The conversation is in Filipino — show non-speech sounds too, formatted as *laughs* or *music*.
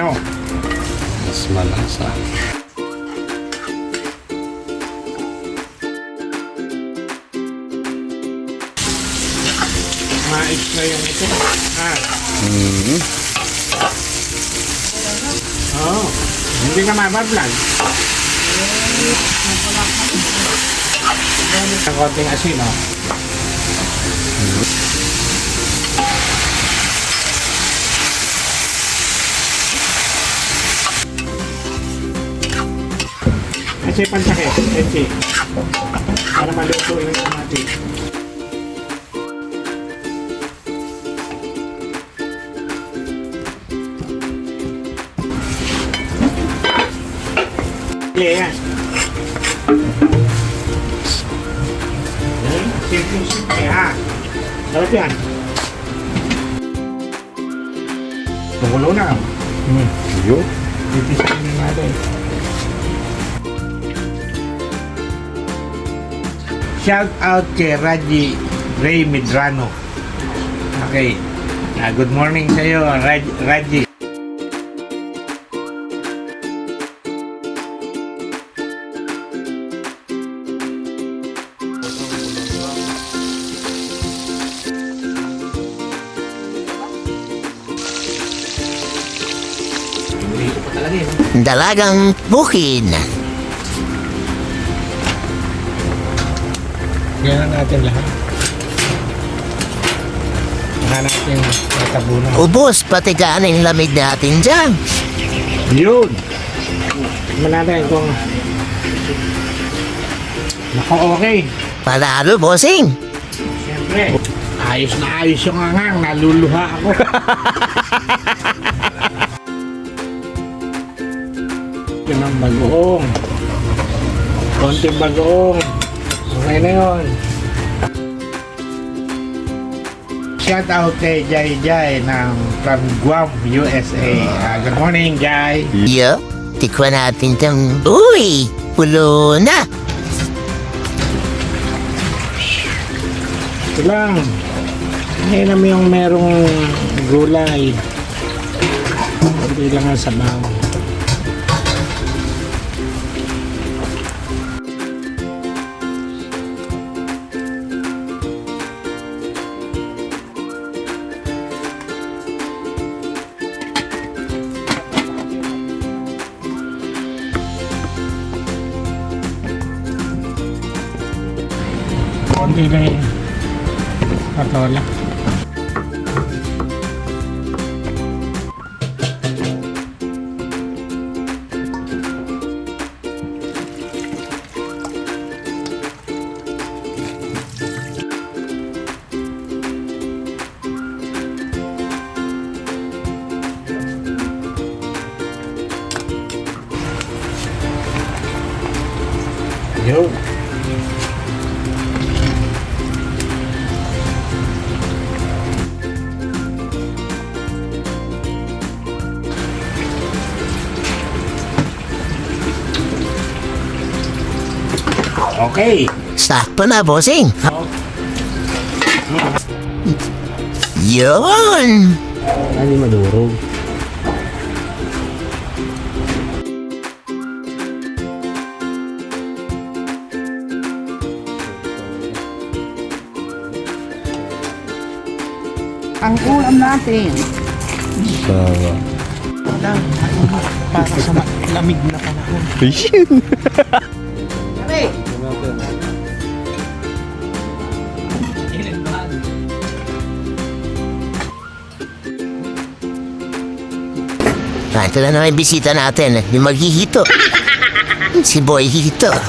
No. Mas malasa. Mais na yung ito. Ah. Mm-hmm. Oo. Hindi ka mabablog. Ang konting asin, oh. Kasi pansakit, kasi para maluto yung kamati. Yeah, yan. Simple, simple, ha? Dapat yan. Tumulo na. Hmm. Yun. Titisin na natin. Shout out kay Raji Ray Medrano. Okay. Ah, good morning sa iyo, Raj, Raji. Dalagang bukid. Ganyan natin lahat. Saka natin natabunan. Ubus pati kanin lamig natin dyan. Yun! Natin kung... Nako, okay. Panalo, bossing. Siyempre, ayos na ayos yung angang. Naluluha ako. *laughs* Yun ang bagoong. Konting bagoong. Okay na yun. Shout out kay Jai Jai ng from Guam, USA. Ah, good morning, Jai. Yo, tikwan natin tong... Uy, pulo na. Ito lang. Ngayon naman yung merong gulay. Hindi lang ang sabaw. Konti na yung patola. Yo. Okay. Sakto na, bossing. Yun. Ano madurog? Ang ulam natin. Sawa. Para sa lamig na panahon natin. Ah, ito na naman yung bisita natin, yung maghihito. *laughs* si Boy Hito. *laughs*